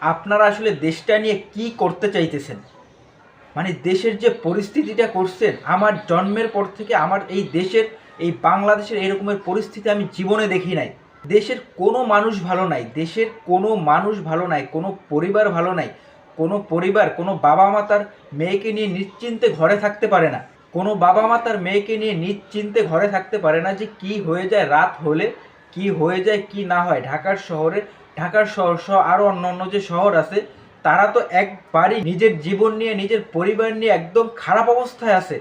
আপনারা আসলে দেশটা নিয়ে কি করতে চাইতেছেন? মানে দেশের যে পরিস্থিতিটা করছেন, আমার জন্মের পর থেকে আমার এই দেশের, এই বাংলাদেশের এরকমের পরিস্থিতি আমি জীবনে দেখি নাই। দেশের কোনো মানুষ ভালো নাই, দেশের কোনো মানুষ ভালো নাই, কোনো পরিবার ভালো নাই, কোনো পরিবার, কোনো বাবা মা তার মেয়েকে নিয়ে নিশ্চিন্তে ঘরে থাকতে পারে না। কোনো বাবা মা তার মেয়েকে নিয়ে নিশ্চিন্তে ঘরে থাকতে পারে না যে কি হয়ে যায়, রাত হলে কি হয়ে যায়, কি না হয়, ঢাকার শহরে, ঢাকার শহর সহ আরও অন্য অন্য যে শহর আছে, তারা তো একবারই নিজের জীবন নিয়ে, নিজের পরিবার নিয়ে একদম খারাপ অবস্থায় আছে।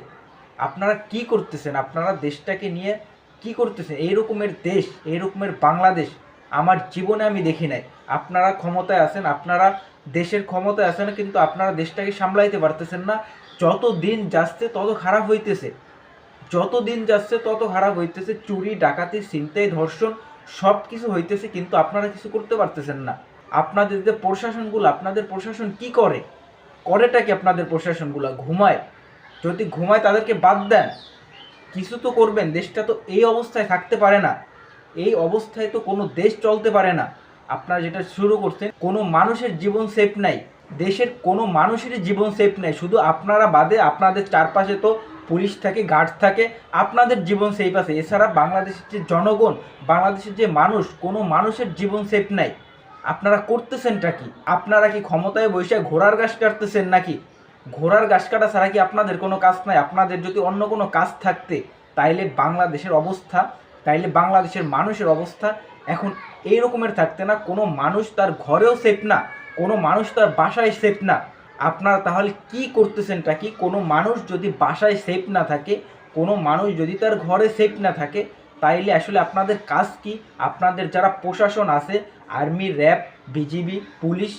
আপনারা কি করতেছেন? আপনারা দেশটাকে নিয়ে কি করতেছেন? এই রকমের দেশ এই রকমের বাংলাদেশ আমার জীবনে আমি দেখি নাই। আপনারা ক্ষমতায় আছেন, আপনারা দেশের ক্ষমতায় আছেন, কিন্তু আপনারা দেশটাকে সামলাইতে পারতেছেন না। যত দিন যাচ্ছে, তত খারাপ হইতেছে। যত দিন যাচ্ছে তত খারাপ হইতেছে, চুরি, ডাকাতি, ছিনতাই, ধর্ষণ সব কিছু হইতেছে, কিন্তু আপনারা কিছু করতে পারতেছেন না। আপনাদের যে প্রশাসনগুলো, আপনাদের প্রশাসন কি করে? করেটা কি আপনাদের প্রশাসনগুলো? ঘুমায়। যদি ঘুমায়, তাদেরকে বাদ দেন। কিছু তো করবেন, দেশটা তো এই অবস্থায় থাকতে পারে না। এই অবস্থায় তো কোনো দেশ চলতে পারে না। আপনারা যেটা শুরু করছেন, কোনো মানুষের জীবন সেফ নাই। দেশের কোনো মানুষেরই জীবন সেফ নেই। শুধু আপনারা বাদে আপনাদের চারপাশে তো পুলিশ থাকে গার্ড থাকে, আপনাদের জীবন সেফ আছে। এছাড়া বাংলাদেশের যে জনগণ, বাংলাদেশের যে মানুষ, কোনো মানুষের জীবন সেফ নাই। আপনারা করতেছেনটা কি? আপনারা কি ক্ষমতায় বসে ঘোড়ার গাছ কাটতেছেন নাকি? ঘোড়ার গাছ কাটা ছাড়া কি আপনাদের কোনো কাজ নাই? আপনাদের যদি অন্য কোনো কাজ থাকতে, তাইলে বাংলাদেশের অবস্থা, তাইলে বাংলাদেশের মানুষের অবস্থা এখন এই রকমের থাকতে না। কোনো মানুষ তার ঘরেও সেফ না। কোনো মানুষ তার বাসায় সেফ না। আপনারা তাহলে কি করতেছেনটা কি? কোনো মানুষ যদি বাসায় সেফ না থাকে, কোনো মানুষ যদি তার ঘরে সেফ না থাকে, তাইলে আসলে আপনাদের কাজ কি? আপনাদের যারা প্রশাসন আছে আর্মি র্যাব বিজিবি পুলিশ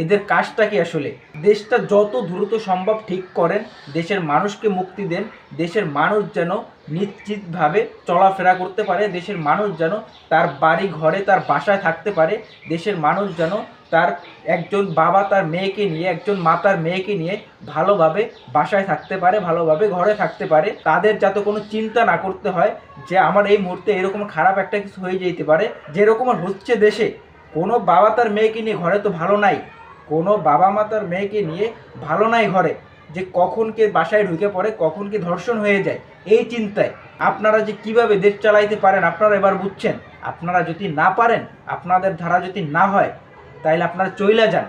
এদের কাজটা কি আসলে? দেশটা যত দ্রুত সম্ভব ঠিক করেন, দেশের মানুষকে মুক্তি দেন, দেশের মানুষ যেন নিশ্চিতভাবে চলাফেরা করতে পারে, দেশের মানুষ যেন তার বাড়ি ঘরে, তার বাসায় থাকতে পারে, দেশের মানুষ যেন তার একজন বাবা তার মেয়েকে নিয়ে, একজন মা তার মেয়েকে নিয়ে ভালোভাবে বাসায় থাকতে পারে, ভালোভাবে ঘরে থাকতে পারে। তাদের যাতে কোনো চিন্তা না করতে হয় যে আমার এই মুহূর্তে এরকম খারাপ একটা কিছু হয়ে যেতে পারে। যেরকম হচ্ছে দেশে, কোনো বাবা তার মেয়েকে নিয়ে ঘরে তো ভালো নাই কোনো বাবা মা তার মেয়েকে নিয়ে ভালো নাই ঘরে, যে কখন কে বাসায় ঢুকে পড়ে, কখন কি ধর্ষণ হয়ে যায়, এই চিন্তায় আপনারা যে কীভাবে দেশ চালাইতে পারেন আপনারা এবার বুঝছেন। আপনারা যদি না পারেন, আপনাদের ধারা যদি না হয়, তাইলে আপনারা চইলা যান।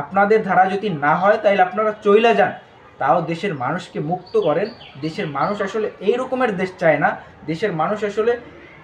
আপনাদের ধারা যদি না হয়, তাইলে আপনারা চইলা যান। তাও দেশের মানুষকে মুক্ত করেন। দেশের মানুষ আসলে এই রকমের দেশ চায় না। দেশের মানুষ আসলে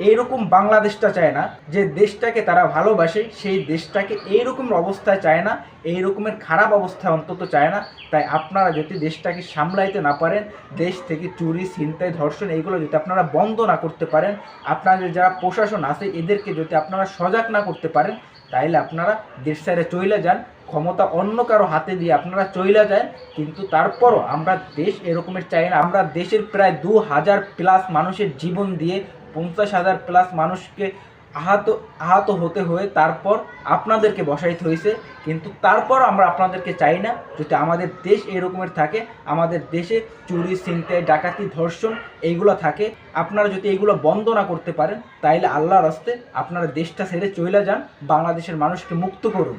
এইরকম বাংলাদেশটা চায় না, যে দেশটাকে তারা ভালোবাসে, সেই দেশটাকে এইরকম অবস্থায় চায় না এই রকমের খারাপ অবস্থায় অন্তত চায় না। তাই আপনারা যদি দেশটাকে সামলাইতে না পারেন, দেশ থেকে চুরি, ছিনতাই, ধর্ষণ, এইগুলো যদি আপনারা বন্ধ না করতে পারেন, আপনাদের যারা প্রশাসন আছে, এদেরকে যদি আপনারা সজাগ না করতে পারেন, তাইলে আপনারা দেশ সাইডে চইলে যান। ক্ষমতা অন্য কারও হাতে দিয়ে আপনারা চইলা যায় কিন্তু তারপরও আমরা দেশ এরকমের চাই না। আমরা দেশের প্রায় দু হাজার প্লাস মানুষের জীবন দিয়ে পঞ্চাশ হাজার প্লাস মানুষকে আহত আহত হতে হয়ে তারপর আপনাদেরকে বসাইতে হয়েছে কিন্তু তারপর আমরা আপনাদেরকে চাই না, যদি আমাদের দেশ এরকমের থাকে, আমাদের দেশে চুরি, ছিনতাই, ডাকাতি, ধর্ষণ এইগুলো থাকে, আপনারা যদি এইগুলো বন্ধ না করতে পারেন, তাইলে আল্লাহর রাস্তে আপনারা দেশটা ছেড়ে চলে যান, বাংলাদেশের মানুষকে মুক্ত করুন।